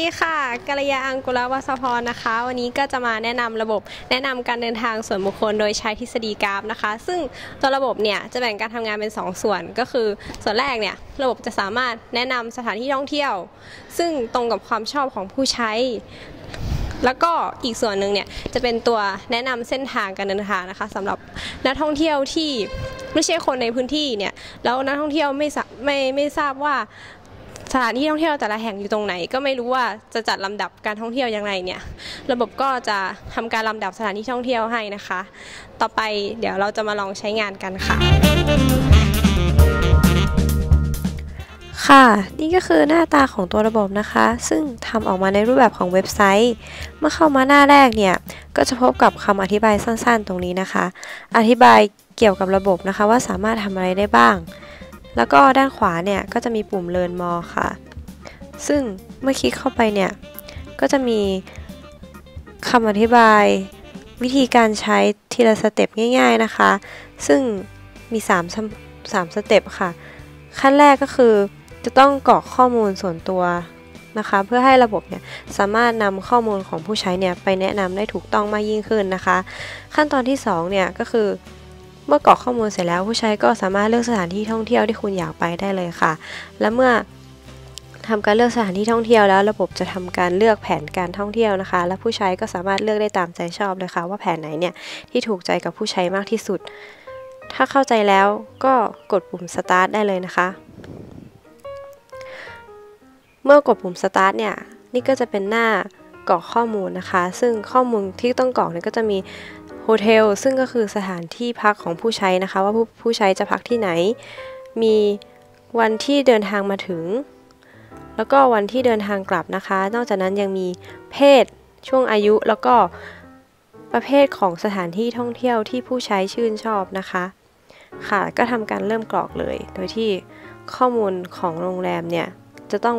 ดีค่ะกัลยาอังกุลวัสพรนะคะ วันนี้ก็จะมาแนะนำระบบแนะนำการเดินทางส่วนบุคคลโดยใช้ทฤษฎีกราฟนะคะ ซึ่งตัวระบบเนี่ยจะแบ่งการทำงานเป็น 2 ส่วนก็คือ ส่วนแรกเนี่ยระบบจะสามารถแนะนำสถานที่ท่องเที่ยว ซึ่งตรงกับความชอบของผู้ใช้ แล้วก็อีกส่วนหนึ่งเนี่ยจะเป็นตัวแนะนำเส้นทางการเดินทางนะคะสำหรับนักท่องเที่ยวที่ไม่ใช่คนในพื้นที่เนี่ยแล้วนักท่องเที่ยวไม่ไม่ไม่ทราบว่า ถานที่ท่องเที่ยวแต่ละแห่งอยู่ตรงไหน ก็ไม่รู้ว่าจะจัดลำดับการท่องเที่ยวยังไงเนี่ย ระบบก็จะทำการลำดับสถานที่ท่องเที่ยวให้นะคะ ต่อไปเดี๋ยวเราจะมาลองใช้งานกันค่ะ ค่ะ นี่ก็คือหน้าตาของตัวระบบนะคะ ซึ่งทำออกมาในรูปแบบของเว็บไซต์ เมื่อเข้ามาหน้าแรกเนี่ย ก็จะพบกับคำอธิบายสั้นๆ ตรงนี้นะคะ อธิบายเกี่ยวกับระบบนะคะว่าสามารถทำอะไรได้บ้าง แล้วก็ด้านขวาเนี่ยก็จะมีปุ่ม Learn More ค่ะ ซึ่งเมื่อคลิกเข้าไปเนี่ย ก็จะมีคำอธิบายวิธีการใช้ทีละสเต็ปง่าย ๆนะคะ ซึ่งมี3 3สเต็ปค่ะ ขั้นแรกก็คือจะต้องกรอกข้อมูลส่วนตัวนะคะ เพื่อให้ระบบเนี่ยสามารถนำข้อมูลของผู้ใช้เนี่ยไปแนะนำได้ถูกต้องมากยิ่งขึ้นนะคะ ขั้นตอนที่2เนี่ยก็คือ เมื่อกรอกข้อมูลเสร็จแล้วผู้ใช้ก็สามารถเลือกสถานที่ท่องเที่ยวที่คุณอยากไปได้เลยค่ะ และเมื่อทำการเลือกสถานที่ท่องเที่ยวแล้วระบบจะทำการเลือกแผนการท่องเที่ยวนะคะ และผู้ใช้ก็สามารถเลือกได้ตามใจชอบเลยค่ะ ว่าแผนไหนเนี่ยที่ถูกใจกับผู้ใช้มากที่สุด ถ้าเข้าใจแล้วก็กดปุ่ม start ได้เลยนะคะ เมื่อกดปุ่ม start เนี่ยนี่ก็จะเป็นหน้ากรอกข้อมูลนะคะ ซึ่งข้อมูลที่ต้องกรอกเนี่ยก็จะมี โฮเทลซึ่งก็คือสถานที่พักของผู้ใช้นะคะ ว่าผู้ผู้ใช้จะพักที่ไหน มีวันที่เดินทางมาถึง แล้วก็วันที่เดินทางกลับนะคะ นอกจากนั้นยังมีเพศช่วงอายุแล้วก็ประเภทของสถานที่ท่องเที่ยวที่ผู้ใช้ชื่นชอบนะคะ ค่ะก็ทำการเริ่มกรอกเลย โดยที่ข้อมูลของโรงแรมเนี่ยจะต้อง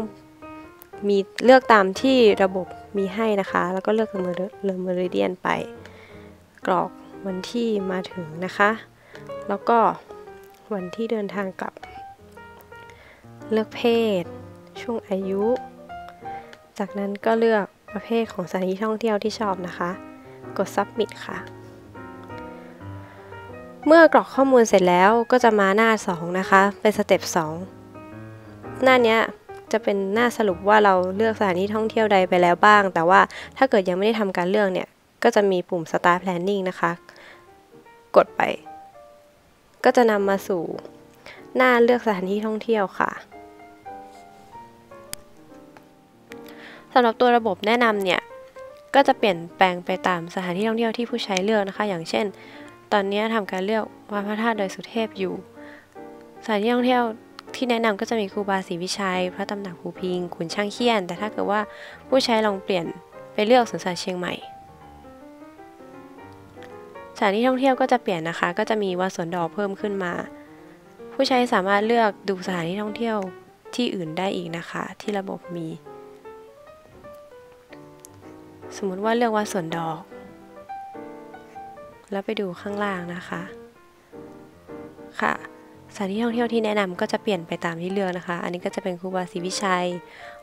มีเลือกตามที่ระบบมีให้นะคะ แล้วก็เลือกเลอเมริเดียนไป กรอกวันที่มาถึงนะคะ แล้วก็วันที่เดินทางกลับ เลือกเพศ ช่วงอายุ จากนั้นก็เลือกประเภทของสถานที่ท่องเที่ยวที่ชอบนะคะ กด submit ค่ะ เมื่อกรอกข้อมูลเสร็จแล้วก็จะมาหน้า 2 นะคะ เป็นสเต็ป2หน้านี้จะเป็นหน้าสรุปว่าเราเลือกสถานที่ท่องเที่ยวใดไปแล้วบ้าง แต่ว่าถ้าเกิดยังไม่ได้ทำการเลือกเนี่ย ก็จะมีปุ่ม start planning นะคะ กดไป ก็จะนำมาสู่หน้าเลือกสถานที่ท่องเที่ยวค่ะสำหรับตัวระบบแนะนำเนี่ย ก็จะเปลี่ยนแปลงไปตามสถานที่ท่องเที่ยวที่ผู้ใช้เลือกนะคะ อย่างเช่น ตอนนี้ทำการเลือกวัดพระธาตุดอยสุเทพอยู่ สถานที่ท่องเที่ยวที่แนะนำก็จะมีครูบาศรีวิชัย พระตำหนักภูพิงขุนช่างเคียน แต่ถ้าเกิดว่าผู้ใช้ลองเปลี่ยนไปเลือกสวนสัตว์เชียงใหม่ สถานที่ท่องเที่ยวก็จะเปลี่ยนนะคะ ก็จะมีวัดสวนดอกเพิ่มขึ้นมา ผู้ใช้สามารถเลือกดูสถานที่ท่องเที่ยวที่อื่นได้อีกนะคะ ที่ระบบมี สมมุติว่าเลือกวัดสวนดอก แล้วไปดูข้างล่างนะคะ ค่ะสถานที่ท่องเที่ยวที่แนะนำก็จะเปลี่ยนไปตามที่เลือกนะคะ อันนี้ก็จะเป็นครูบาศรีวิชัย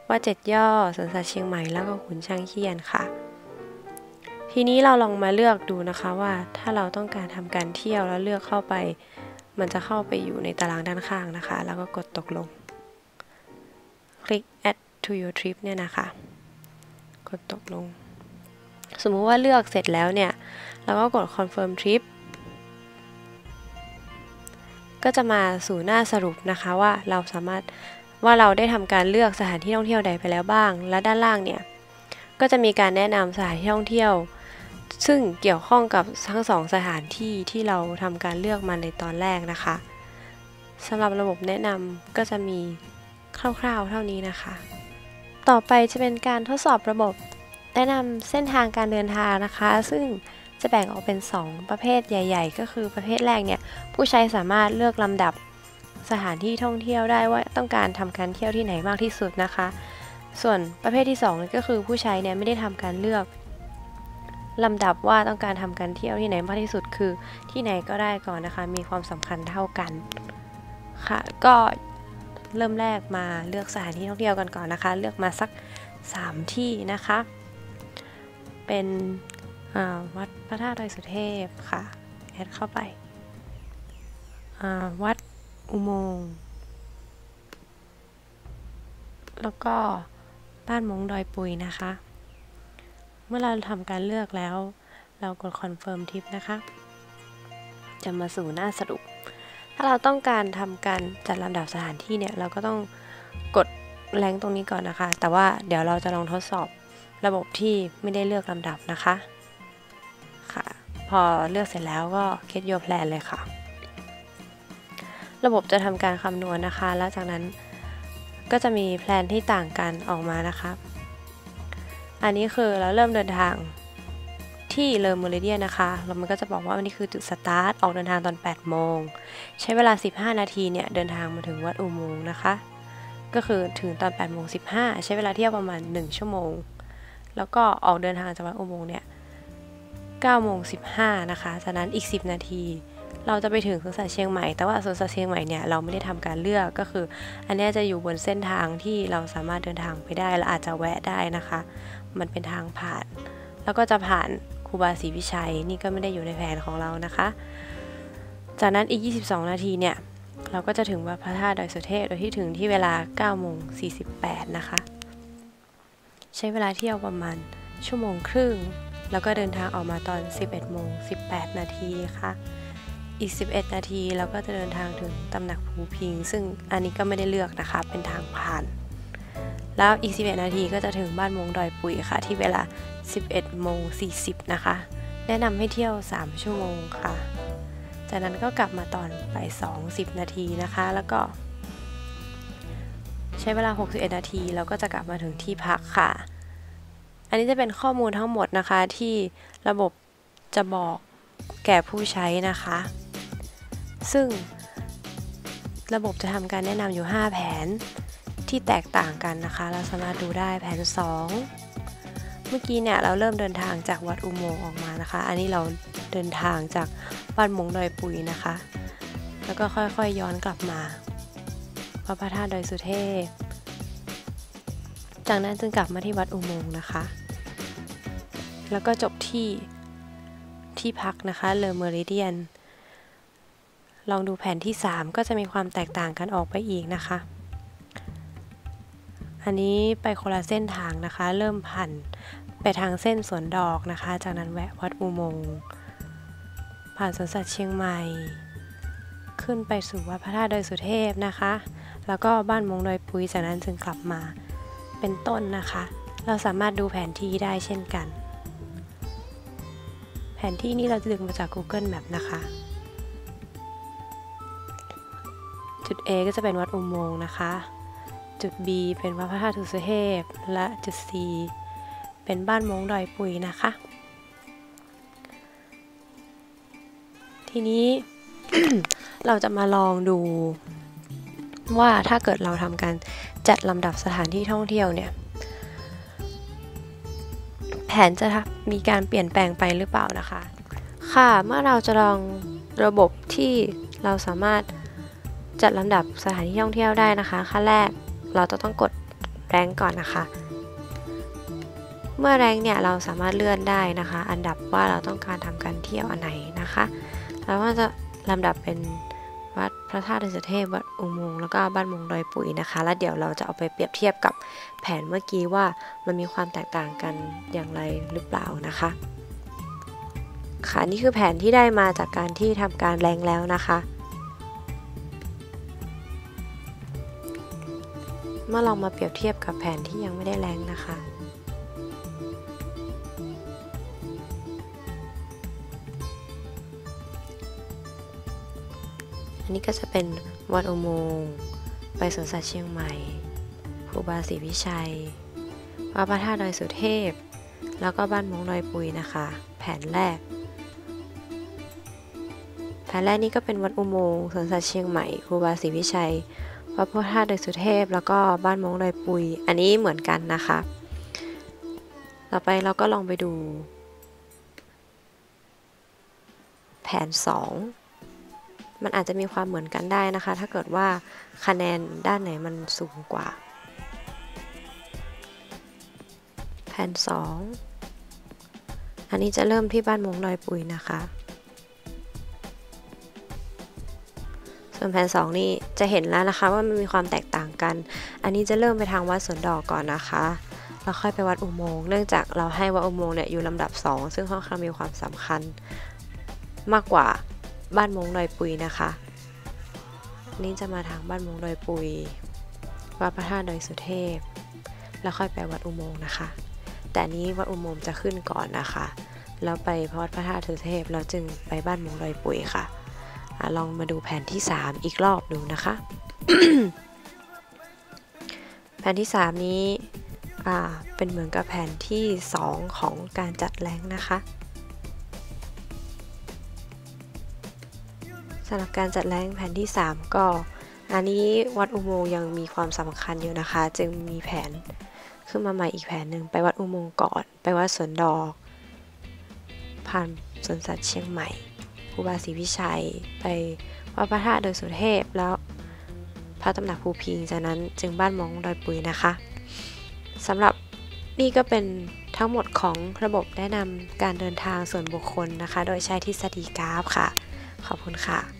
ว่าเจ็ดย่อสวนสัตว์เชียงใหม่แล้วก็ขุนช่างเคียนค่ะ ทีนี้เราลองมาเลือกดูนะคะว่าถ้าเราต้องการทำการเที่ยวแล้วเลือกเข้าไป มันจะเข้าไปอยู่ในตารางด้านข้างนะคะ แล้วก็กดตกลง คลิก add to your trip เนี่ยนะคะ กดตกลง สมมุติว่าเลือกเสร็จแล้วเนี่ยเราก็กด confirm trip ก็จะมาสู่หน้าสรุปนะคะว่าเราสามารถว่าเราได้ทำการเลือกสถานที่ท่องเที่ยวใดไปแล้วบ้าง และด้านล่างเนี่ยก็จะมีการแนะนำสถานที่ท่องเที่ยว ซึ่งเกี่ยวข้องกับทั้งสองสถานที่ที่เราทำการเลือกมาในตอนแรกนะคะสำหรับระบบแนะนำก็จะมีคร่าวๆเท่านี้นะคะ ต่อไปจะเป็นการทดสอบระบบแนะนำเส้นทางการเดินทางนะคะ ซึ่งจะแบ่งออกเป็น 2 ประเภทใหญ่ ๆ ก็คือประเภทแรกเนี่ยผู้ใช้สามารถเลือกลำดับสถานที่ท่องเที่ยวได้ว่าต้องการทำการเที่ยวที่ไหนมากที่สุดนะคะ ส่วนประเภทที่2ก็คือผู้ใช้เนี่ยไม่ได้ทำการเลือก ลำดับว่าต้องการทำการเที่ยวที่ไหนมากที่สุดคือที่ไหนก็ได้ก่อนนะคะ มีความสำคัญเท่ากันค่ะ ก็เริ่มแรกมาเลือกสถานที่ท่องเที่ยวกันก่อนนะคะ เลือกมาสัก 3 ที่นะคะ เป็นวัดพระธาตุดอยสุเทพค่ะ แอดเข้าไป วัดอุโมงค์แล้วก็บ้านมงดอยปุยนะคะ เมื่อเราทำการเลือกแล้ว เรากดคอนเฟิร์มทิปนะคะ จะมาสู่หน้าสรุป ถ้าเราต้องการทำการจัดลำดับสถานที่เนี่ย เราก็ต้องกดแรงตรงนี้ก่อนนะคะ แต่ว่าเดี๋ยวเราจะลองทดสอบระบบที่ไม่ได้เลือกลำดับนะคะ ค่ะ พอเลือกเสร็จแล้วก็เคสโยแพลนเลยค่ะ ระบบจะทำการคำนวณนะคะ แล้วจากนั้นก็จะมีแพลนที่ต่างกันออกมานะครับ อันนี้คือเราเริ่มเดินทางที่เลอร์มูเรเดียนะคะ แล้วมันก็จะบอกว่าวันนี้คือจุดสตาร์ท ออกเดินทางตอน 8 โมง ใช้เวลา 15 นาทีเนี่ย เดินทางมาถึงวัดอุโมงค์นะคะ ก็คือถึงตอน 8 โมง 15 ใช้เวลาเที่ยวประมาณ 1 ชั่วโมง แล้วก็ออกเดินทางจากวัดอุโมงค์เนี่ย 9 โมง 15 นะคะ จากนั้นอีก 10 นาที เราจะไปถึงสวนสัตว์เชียงใหม่ แต่ว่าสวนสัตว์เชียงใหม่เนี่ย เราไม่ได้ทำการเลือก ก็คือ อันนี้จะอยู่บนเส้นทางที่เราสามารถเดินทางไปได้ และอาจจะแวะได้นะคะ มันเป็นทางผ่าน แล้วก็จะผ่านครูบาศรีวิชัยนี่ก็ไม่ได้อยู่ในแผนของเรานะคะ จากนั้นอีก 22 นาทีเนี่ยเราก็จะถึงวัดพระธาตุดอยสุเทพโดยที่ถึงที่เวลา9โมง48 นะคะ ใช้เวลาเที่ยวประมาณชั่วโมงครึ่ง แล้วก็เดินทางออกมาตอน 11โมง18 นาทีค่ะ อีก 11 นาทีเราก็จะเดินทางถึงตำหนักภูพิง ซึ่งอันนี้ก็ไม่ได้เลือกนะคะ เป็นทางผ่าน แล้วอีก 11 นาทีก็จะถึงบ้านมงดอยปุ๋ยค่ะ ที่เวลา 11โมง40 นะคะ แนะนำให้เที่ยว 3 ชั่วโมงค่ะ จากนั้นก็กลับมาตอนไป20นาทีนะคะ แล้วก็ ใช้เวลา 61 นาทีเราก็จะกลับมาถึงที่พักค่ะ อันนี้จะเป็นข้อมูลทั้งหมดนะคะที่ระบบจะบอกแก่ผู้ใช้นะคะ ซึ่งระบบจะทำการแนะนำอยู่ 5 แผน ที่แตกต่างกันนะคะ เราสามารถดูได้แผน 2 เมื่อกี้เนี่ยเราเริ่มเดินทางจากวัดอุโมงค์ออกมานะคะ อันนี้เราเดินทางจากบ้านมงดอยปุยนะคะ แล้วก็ค่อยๆย้อนกลับมาพระพระธาตุดอยสุเทพ จากนั้นจึงกลับมาที่วัดอุโมงค์นะคะ แล้วก็จบที่ที่พักนะคะเลอเมริเดียน ลองดูแผนที่ 3 ก็จะมีความแตกต่างกันออกไปอีกนะคะ อันนี้ไปคนละเส้นทางนะคะ เริ่มผ่านไปทางเส้นสวนดอกนะคะ จากนั้นแวะวัดอุโมงค์ผ่านสวนสัตว์เชียงใหม่ ขึ้นไปสู่วัดพระธาตุดอยสุเทพนะคะ แล้วก็บ้านมงดอยปุ้ยจากนั้นจึงกลับมาเป็นต้นนะคะ เราสามารถดูแผนที่ได้เช่นกัน แผนที่นี้เราจะดึงมาจาก Google Map นะคะ จุด A ก็จะเป็นวัดอุโมงค์นะคะ จุด B เป็นวัดพระธาตุสุเทพ และจุด C เป็นบ้านมงดอยปุยนะคะ ทีนี้เราจะมาลองดูว่าถ้าเกิดเราทำการจัดลำดับสถานที่ท่องเที่ยวเนี่ย แผนจะมีการเปลี่ยนแปลงไปหรือเปล่านะคะ ค่ะเมื่อเราจะลองระบบที่เราสามารถจัดลำดับสถานที่ท่องเที่ยวได้นะคะขั้นแรก เราจะต้องกดแรงก่อนนะคะ เมื่อแรงเนี่ยเราสามารถเลื่อนได้นะคะ อันดับว่าเราต้องการทำการเที่ยวอันไหนนะคะแล้วก็จะลำดับเป็นวัดพระธาตุดอยสุเทพวัดอุโมงค์แล้วก็บ้านมงดอยปุ๋ยนะคะ แล้วเดี๋ยวเราจะเอาไปเปรียบเทียบกับแผนเมื่อกี้ว่ามันมีความแตกต่างกันอย่างไรหรือเปล่านะคะ ค่ะนี่คือแผนที่ได้มาจากการที่ทำการแรงแล้วนะคะ เมื่อลองมาเปรียบเทียบกับแผนที่ยังไม่ได้แรงนะคะ อันนี้ก็จะเป็นวัดอุโมงค์ไปสวนสัตว์เชียงใหม่ครูบาศรีวิชัยวัดพระธาตุดอยสุเทพ แล้วก็บ้านมงดอยปุยนะคะ แผนแรก แผนแรกนี้ก็เป็นวัดอุโมงค์สวนสัตว์เชียงใหม่ครูบาศรีวิชัย พระพุทธธาตุดอยสุเทพ แล้วก็บ้านมงดอยปุย อันนี้เหมือนกันนะคะ ต่อไปเราก็ลองไปดู แผน 2 มันอาจจะมีความเหมือนกันได้นะคะ ถ้าเกิดว่าคะแนนด้านไหนมันสูงกว่า แผน 2 อันนี้จะเริ่มที่บ้านมงดอยปุยนะคะ ส่วนแผน2นี่จะเห็นแล้วนะคะว่ามันมีความแตกต่างกัน อันนี้จะเริ่มไปทางวัดสวนดอกก่อนนะคะแล้วค่อยไปวัดอุโมงค์เนื่องจากเราให้วัดอุโมงค์เนี่ยอยู่ลำดับ 2 ซึ่งค่อนข้างมีความสำคัญ มากกว่าบ้านมงดอยปุยนะคะ นี่จะมาทางบ้านมงดอยปุย วัดพระธาตุดอยสุเทพ แล้วค่อยไปวัดอุโมงค์นะคะ แต่นี้วัดอุโมงค์จะขึ้นก่อนนะคะ แล้วไปวัดพระธาตุสุเทพแล้วจึงไปบ้านมงดอยปุยค่ะ ลองมาดูแผนที่ 3 อีกรอบดูนะคะ แผนที่ 3 นี้เป็นเหมือนกับแผนที่ 2 ของการจัดแรงนะคะสำหรับการจัดแรงแผนที่ 3 ก็อันนี้วัดอุโมงค์ยังมีความสำคัญอยู่นะคะ จึงมีแผนขึ้นมาใหม่อีกแผนหนึ่งไปวัดอุโมงค์ก่อน ไปวัดสวนดอก ผ่านสวนสัตว์เชียงใหม่ ภูบาศรีวิชัย ไปวัดพระธาตุดอยสุเทพแล้วพระตำหนักภูพิงจากนั้นจึงบ้านมองดอยปุยนะคะสำหรับนี่ก็เป็นทั้งหมดของระบบแนะนำการเดินทางส่วนบุคคลนะคะ โดยใช้ทฤษฎีกราฟค่ะ ขอบคุณค่ะ